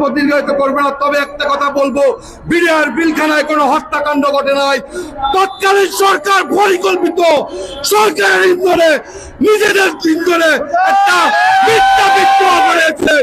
বক্তব্য দীর্ঘায়িত করবে না। তবে একটা কথা বলব, বিডিআর বিলখানায় কোনো হত্যাকাণ্ড ঘটে নাই। তৎকালীন সরকার পরিকল্পিত। সরকারের ইন্ধনে, নিজেদের ইন্ধনে একটা মিথ্যা বিদ্রোহ করেছেন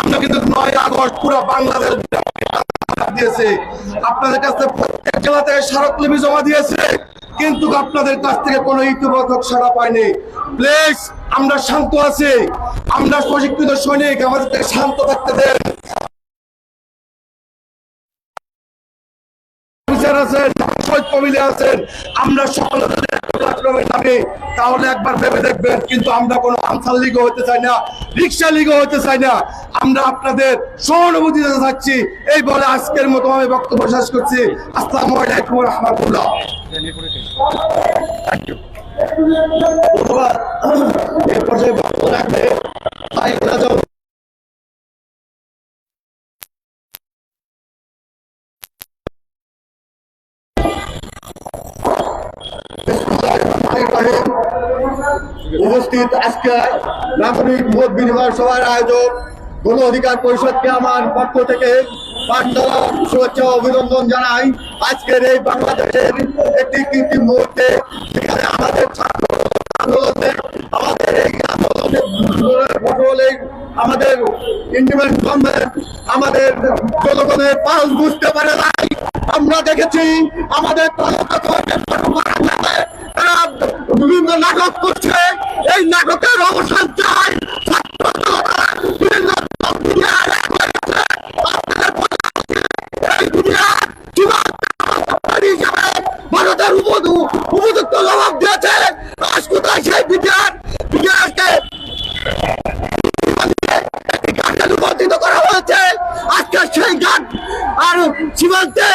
আমরা কিন্তু নয় আগস্ট পুরো বাংলাদেশ আপনাদের কাছে প্রত্যেক জেলা থেকে স্মারকলিপি জমা দিয়েছে, কিন্তু আপনাদের কাছ থেকে কোনো ইতিবাচক সাড়া পাইনি প্লিজ আমরা শান্ত আছি। আমরা প্রশিক্ষিত সৈনিক, আমাদের শান্ত থাকতে দেন। আছেন আছেন, আমরা সকলে প্ল্যাটফর্মে নামি তাহলে একবার ভেবে দেখবেন কিন্তু আমরা কোনো আনসার লিগও হতে চাই না রিক্সা লিগও হতে চাই না। আমরা আপনাদের সহানুভূতি দিতে চাচ্ছি। এই বলে আজকের মতো আমি বক্তব্য শেষ করছি। আসসালামু আলাইকুম রহমতুল্লাহ। ধন্যবাদ। এই পর্যায়ে বক্তব্য রাখবে উপস্থিত আজকে নাগরিক মত বিনিময় সভার আয়োজক গণ অধিকার পরিষদকে আমার পক্ষ থেকে শুভেচ্ছা অভিনন্দন জানাই। আজকের এই বাংলাদেশের একটি কৃত্রিম মুহূর্তে আমাদের ছাত্র আমাদের এই আন্দোলনের ইন্ডিপেন্ডেন্ট গভর্নমেন্ট, আমাদের জনগণের পাল বুঝতে পারে নাই। আমরা দেখেছি আমাদের বিভিন্ন নাটক করছে। এই নাটকের অবসান চাই ছাত্র বিভিন্ন রূপান্তরিত করা হয়েছে। আজকে সেই গান আর সীমান্তে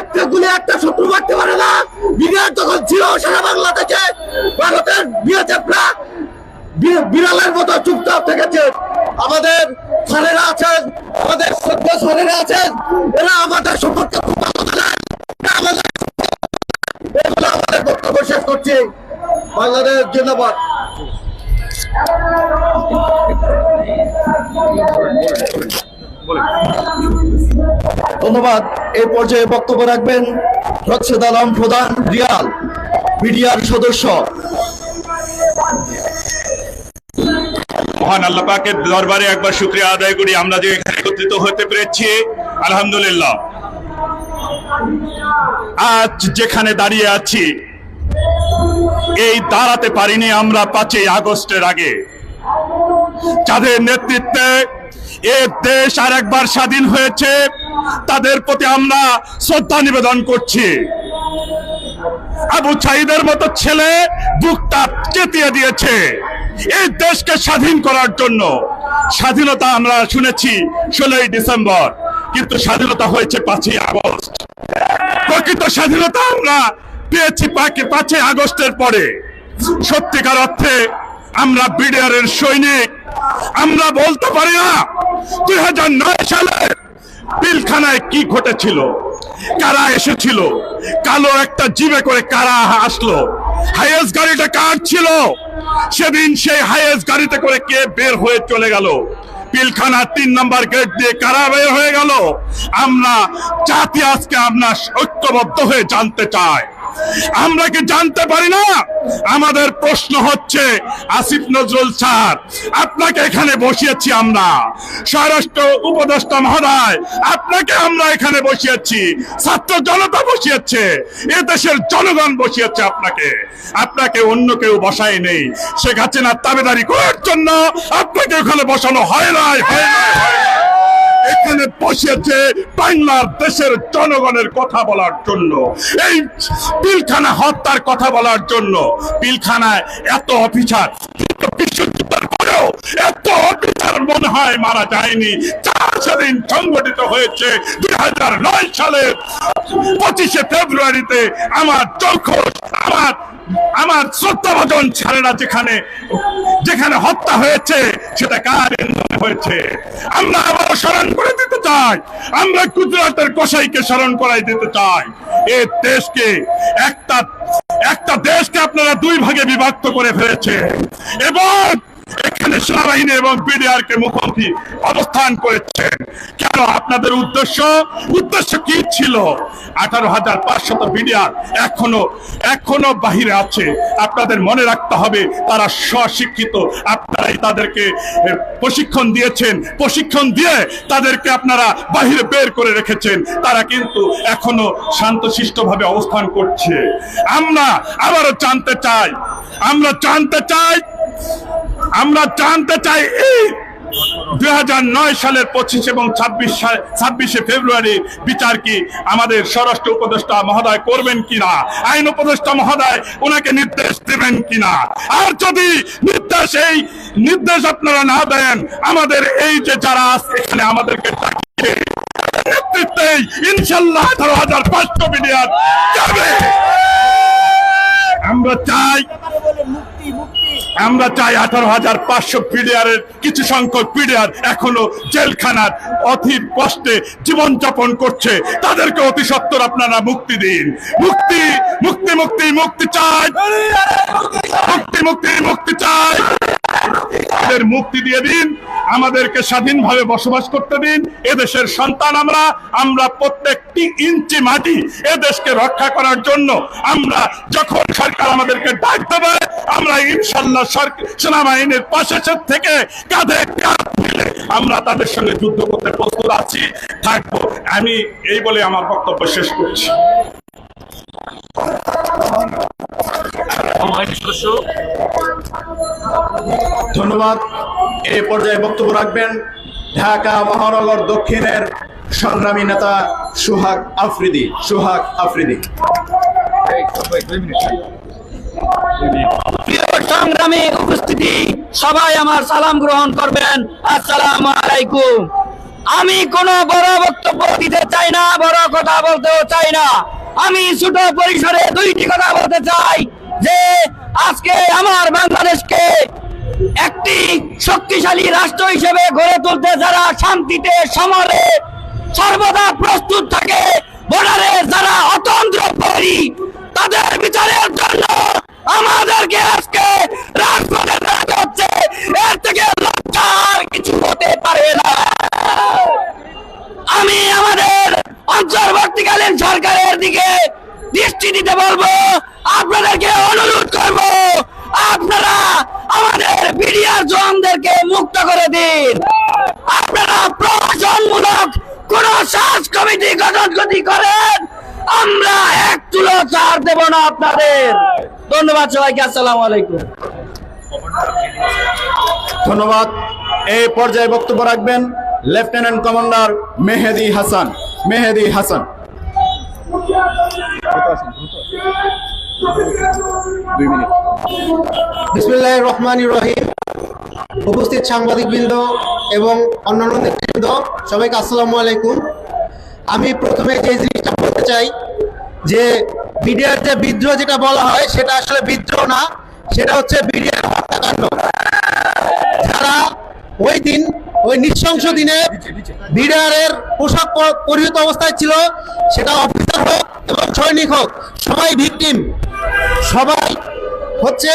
একটা গুলি, একটা শত্রু মারতে পারে না। বিরাট যখন ছিল সারা বাংলাদেশে, ভারতের বিএসএফরা বিড়ালের মতো চুপচাপ থেকেছে। আমাদের স্যারেরা আছেন, আমাদের সভ্য স্যারেরা আছেন, এরা আমাদের সম্পর্কে খুব ভালো আমাদের আমাদের বক্তব্য শেষ করছি। বাংলাদেশ জিন্দাবাদ। ধন্যবাদ। এই পর্যায়ে বক্তব্য রাখবেন রক্ষেদ আলম প্রধান রিয়াল বিডিআর সদস্য। মহান আল্লাহ পাকের দরবারে একবার শুক্রিয়া আদায় করি। আমরা যে এখানে একত্রিত হতে পেরেছি, আলহামদুলিল্লাহ। আজ যেখানে দাঁড়িয়ে আছি এই দাঁড়াতে পারিনি আমরা পাঁচই আগস্টের আগে। যাদের নেতৃত্বে দেশ আর একবার স্বাধীন হয়েছে, তাদের প্রতি আমরা শ্রদ্ধা নিবেদন করছি। আবু সাইদের মতো ছেলে বুকটা চেতিয়ে দিয়েছে এই দেশকে স্বাধীন করার জন্য। স্বাধীনতা আমরা শুনেছি ষোলোই ডিসেম্বর, কিন্তু স্বাধীনতা হয়েছে পাঁচই আগস্ট। প্রকৃত স্বাধীনতা আমরা পেয়েছি পাঁচই আগস্টের পরে। সত্যিকার অর্থে আমরা বিডিআরের সৈনিক। আমরা বলতে পারি না, দুই হাজার নয় সালের পিলখানায় কি ঘটেছিল, কারা এসেছিল, কালো একটা জিবে করে কারা আসলো, হাইয়েস্ট গাড়িটা কার ছিল? সেদিন সেই হাইয়েস্ট গাড়িতে করে কে বের হয়ে চলে গেল? পিলখানা তিন নম্বর গেট দিয়ে কারা বের হয়ে গেল? আমরা জাতি আজকে আমরা ঐক্যবদ্ধ হয়ে জানতে চাই। আমরা কি জানতে পারি না? আমাদের প্রশ্ন হচ্ছে, আসিফ নজরুল স্যার, আপনাকে এখানে বসিয়েছি আমরা। স্বরাষ্ট্র উপদেষ্টা মহোদয়, আপনাকে আমরা এখানে বসিয়েছি। ছাত্র জনতা বসিয়েছে এ দেশের জনগণ বসিয়েছে আপনাকে। আপনাকে অন্য কেউ বসায় নেই। শেখ হাসিনার দাবিদারি করার জন্য আপনাকে ওখানে বসানো হয় নাই হয় নাই, হয়। এখানে বসেছে বাংলাদেশের জনগণের কথা বলার জন্য। এই পিলখানা হত্যার কথা বলার জন্য। পিলখানায় এত অফিসার বিশ্বযুদ্ধের পরেও এত হয় মারা যায়নি। সংগঠিত হয়েছে দুই হাজার নয় পঁচিশে ফেব্রুয়ারিতে আমার আমার আমার যেখানে যেখানে হত্যা হয়েছে, সেটা কার হয়েছে? আমরা আবার স্মরণ করে দিতে চাই। আমরা গুজরাটের কসাইকে স্মরণ করাই দিতে চাই। এ দেশকে, একটা একটা দেশকে আপনারা দুই ভাগে বিভক্ত করে ফেলেছে এবং এখানে সেনাবাহিনী এবং বিডিআর কে মুখোমুখি অবস্থান করেছেন। কেন? আপনাদের উদ্দেশ্য? উদ্দেশ্য কি ছিল? আঠারো হাজার পাঁচশত বিডিআর এখনও এখনও বাহিরে আছে। আপনাদের মনে রাখতে হবে, তারা স্বশিক্ষিত। আপনারাই তাদেরকে প্রশিক্ষণ দিয়েছেন। প্রশিক্ষণ দিয়ে তাদেরকে আপনারা বাহিরে বের করে রেখেছেন। তারা কিন্তু এখনও শান্তশিষ্ট ভাবে অবস্থান করছে। আমরা আবারও জানতে চাই, আমরা জানতে চাই আমরা জানতে চাই এই দুই সালের পঁচিশ এবং ছাব্বিশ ছাব্বিশে ফেব্রুয়ারি বিচার কি আমাদের স্বরাষ্ট্র উপদেষ্টা মহোদয় করবেন কিনা? আইন উপদেষ্টা মহোদয় ওনাকে নির্দেশ দেবেন কিনা? আর যদি নির্দেশ এই নির্দেশ আপনারা না দেন, আমাদের এই যে যারা আছে এখানে আমাদেরকে নেতৃত্বেই ইনশাল্লাহ আঠারো হাজার পাঁচশো মিলিয়ন যাবে। আমরা চাই আমরা চাই আঠারো হাজার পাঁচশো পিডিআরের কিছু সংখ্যক পিডিআর এখনও জেলখানার অধীর কষ্টে জীবন যাপন করছে। তাদেরকে অতি সত্তর আপনারা মুক্তি দিন। মুক্তি মুক্তি মুক্তি মুক্তি চাই। মুক্তি মুক্তি মুক্তি চাই। আমাদের মুক্তি দিয়ে দিন, আমাদেরকে স্বাধীনভাবে বসবাস করতে দিন। এদেশের সন্তান আমরা আমরা প্রত্যেকটি ইঞ্চি মাটি এদেশকে রক্ষা করার জন্য আমরা যখন সরকার আমাদেরকে ডাক দেবে, আমরা ইনশাল্লাহ সেনাবাহিনীর পাশে থেকে কাঁধে কাঁধ মিলে আমরা তাদের সঙ্গে যুদ্ধ করতে প্রস্তুত আছি, থাকব। আমি এই বলে আমার বক্তব্য শেষ করছি। ধন্যবাদ। এই পর্যায়ে বক্তব্য রাখবেন ঢাকা মহানগর দক্ষিণের সংগ্রামী নেতা সুহাগ আফ্রিদি। সুহাগ আফ্রিদি। প্রিয় উপস্থিতি সবাই আমার সালাম গ্রহণ করবেন। আসসালামু আলাইকুম। আমি কোনো বড় বক্তব্য দিতে চাই না বড় কথা বলতেও চাই না। আমি ছোট পরিসরে দুইটি কথা বলতে চাই। যে আজকে আমার বাংলাদেশকে একটি শক্তিশালী রাষ্ট্র হিসেবে গড়ে তুলতে যারা শান্তিতে সমরে সর্বদা প্রস্তুত থাকে, বর্ডারে যারা অতন্ত্র প্রহরী তাদের বিচারের জন্য আমাদেরকে আজকে রাজপথে দাঁড়াতে হচ্ছে। এর থেকে লজ্জার কিছু হতে পারে না। আমি আমাদের অন্তর্বর্তীকালীন সরকারের দিকে দৃষ্টি দিতে বলব। আপনাদেরকে অনুরোধ করব, আপনারা আমাদের বিডিআর জওয়ানদেরকে মুক্ত করে দিন। আপনারা প্রশাসনমূলক কোন সাজ কমিটি গঠন যদি করেন, আমরা এক তুলো চার দেব না আপনাদের। ধন্যবাদ সবাইকে, আসসালামু আলাইকুম। ধন্যবাদ। এই পর্যায়ে বক্তব্য রাখবেন লেফটেন্যান্ট কমান্ডার মেহেদি হাসান। মেহেদি হাসান। দুই মিনিট। বিসমুল্লাহ রহমান রহিম। উপস্থিত সাংবাদিকবৃন্দ এবং অন্যান্য নেতৃবৃন্দ, সবাইকে আসসালামু আলাইকুম। আমি প্রথমে যে জিনিসটা বলতে চাই, যে বিডিআর যে বিদ্রোহ যেটা বলা হয়, সেটা আসলে বিদ্রোহ না, সেটা হচ্ছে বিডিআর হত্যাকাণ্ড। যারা ওই দিন, ওই নৃশংস দিনে বিডিআরের পোশাক পরিহিত অবস্থায় ছিল, সেটা অফিসার হোক এবং সৈনিক হোক, সবাই ভিকটিম। সবাই হচ্ছে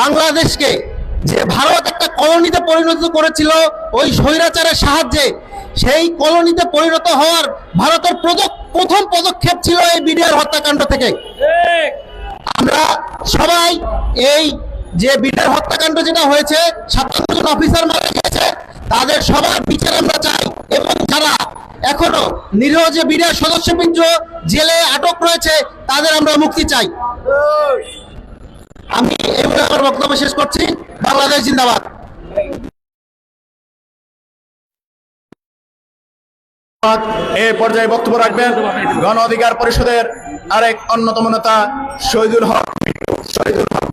বাংলাদেশকে যে ভারত একটা কলোনিতে পরিণত করেছিল, ওই স্বৈরাচারের সাহায্যে, সেই কলোনিতে পরিণত হওয়ার ভারতের প্রথম পদক্ষেপ ছিল এই বিডিআর হত্যাকাণ্ড থেকে। আমরা সবাই এই যে বিডিআর হত্যাকাণ্ড যেটা হয়েছে, সাতান্ন জন অফিসার মারা গেছে তাদের সবার বিচার আমরা চাই। এবং যারা এখনও নিরীহ যে বিডিআর সদস্যবৃন্দ জেলে আটক রয়েছে, তাদের আমরা মুক্তি চাই। আমি এই বলে আমার বক্তব্য শেষ করছি। বাংলাদেশ জিন্দাবাদ। এই পর্যায়ে বক্তব্য রাখবেন গণ অধিকার পরিষদের আরেক অন্যতম নেতা শহীদুল হক শহীদুল হক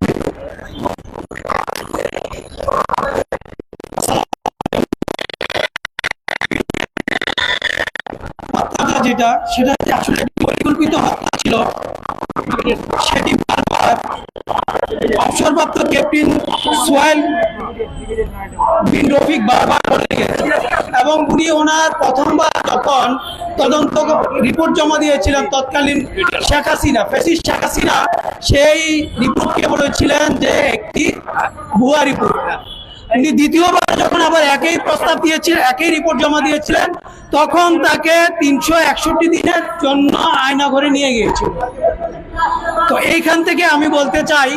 যেটা, সেটা যে আসলে পরিকল্পিত হত্যা ছিল, সেটি অবসরপ্রাপ্ত ক্যাপ্টেন সোহেল বিন রফিক বারবার বলে গেছে এবং উনি ওনার প্রথমবার যখন তদন্ত রিপোর্ট জমা দিয়েছিলেন তৎকালীন শেখ হাসিনা ফেসিস শেখ হাসিনা, সেই রিপোর্টকে বলেছিলেন যে একটি ভুয়া রিপোর্ট। উনি দ্বিতীয়বার যখন আবার একই প্রস্তাব দিয়েছিলেন, একই রিপোর্ট জমা দিয়েছিলেন তখন তাকে তিনশো একষট্টি দিনের জন্য আয়না আয়নাঘরে নিয়ে গিয়েছিল। তো এইখান থেকে আমি বলতে চাই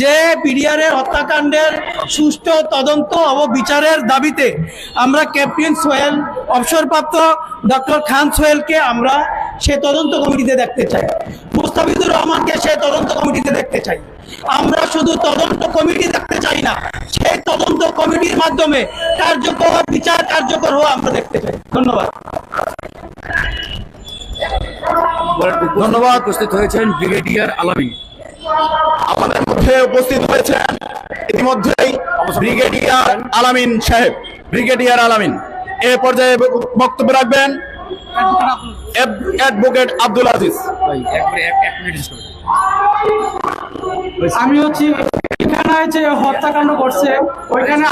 যে পিডিআরের হত্যাকাণ্ডের সুষ্ঠু তদন্ত ও বিচারের দাবিতে আমরা ক্যাপ্টেন সোহেল, অবসরপ্রাপ্ত ডক্টর খান সোহেলকে আমরা সে তদন্ত কমিটিতে দেখতে চাই। মুস্তাফিজুর রহমানকে সে তদন্ত কমিটিতে দেখতে চাই। আমরা শুধু তদন্ত কমিটি দেখতে চাই না সেই তদন্ত কমিটির মাধ্যমে কার্যকর বিচার কার্যকর হওয়া আমরা দেখতে চাই। ধন্যবাদ। ধন্যবাদ উপস্থিত হয়েছেন ব্রিগেডিয়ার আলামিন আমাদের মধ্যে উপস্থিত হয়েছেন ইতিমধ্যেই ব্রিগেডিয়ার আলামিন সাহেব। ব্রিগেডিয়ার আলামিন। এ পর্যায়ে বক্তব্য রাখবেন অ্যাডভোকেট আব্দুল আজিজ। ভাই এক মিনিট। আমি হচ্ছি এখানে যে হত্যাকাণ্ড করছে ওইখানে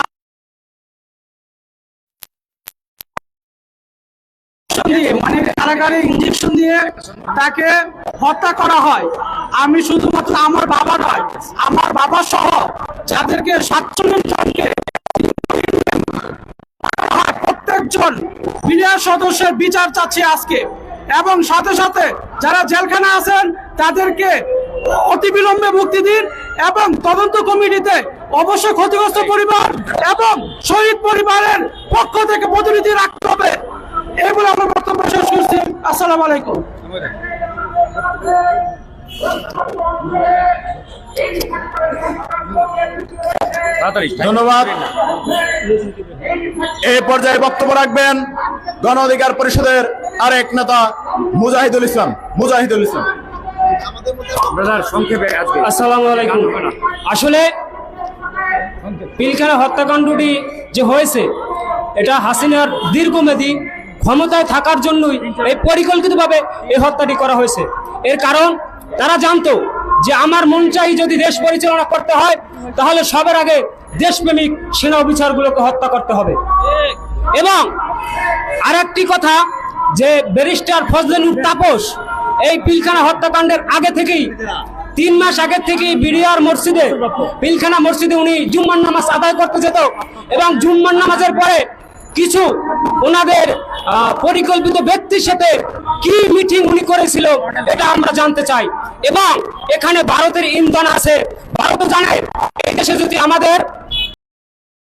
মানে ইঞ্জেকশন দিয়ে তাকে হত্যা করা হয়। আমি শুধুমাত্র আমার বাবা নয়, আমার সহ যাদেরকে জনকে প্রত্যেকজন বিডিআর সদস্যের বিচার চাচ্ছি আজকে। এবং সাথে সাথে যারা জেলখানা আছেন, তাদেরকে অতি বিলম্বে মুক্তি দিন এবং তদন্ত কমিটিতে অবশ্যই ক্ষতিগ্রস্ত পরিবার এবং শহীদ পরিবারের পক্ষ থেকে প্রতিনিধি রাখতে হবে। এগুলো আমার বক্তব্য শেষ করছি। আসসালামু আলাইকুম। ধন্যবাদ। এই পর্যায়ে বক্তব্য রাখবেন গণ অধিকার পরিষদের আরেক নেতা মুজাহিদুল ইসলাম। মুজাহিদুল ইসলাম। ব্রাদার সংক্ষেপে আজকে। আসসালামু আলাইকুম। আসলে পিলখানা হত্যাকাণ্ডটি যে হয়েছে এটা হাসিনার দীর্ঘমেয়াদী ক্ষমতায় থাকার জন্যই এই পরিকল্পিতভাবে এই হত্যাটি করা হয়েছে। এর কারণ তারা জানতো যে আমার মন চাই যদি দেশ পরিচালনা করতে হয় তাহলে সবার আগে দেশপ্রেমিক সেনা অফিসারগুলোকে হত্যা করতে হবে। এবং আরেকটি কথা যে ব্যারিস্টার ফজলেনুর তাপস এই পিলখানা হত্যাকাণ্ডের আগে থেকেই, তিন মাস আগে থেকেই বিডিআর মসজিদে, পিলখানা মসজিদে উনি জুম্মার নামাজ আদায় করতে যেত এবং জুম্মার নামাজের পরে কিছু ওনাদের পরিকল্পিত ব্যক্তির সাথে কি মিটিং উনি করেছিল এটা আমরা জানতে চাই। এবং এখানে ভারতের ইন্ধন আছে, ভারত জানে এই দেশে যদি আমাদের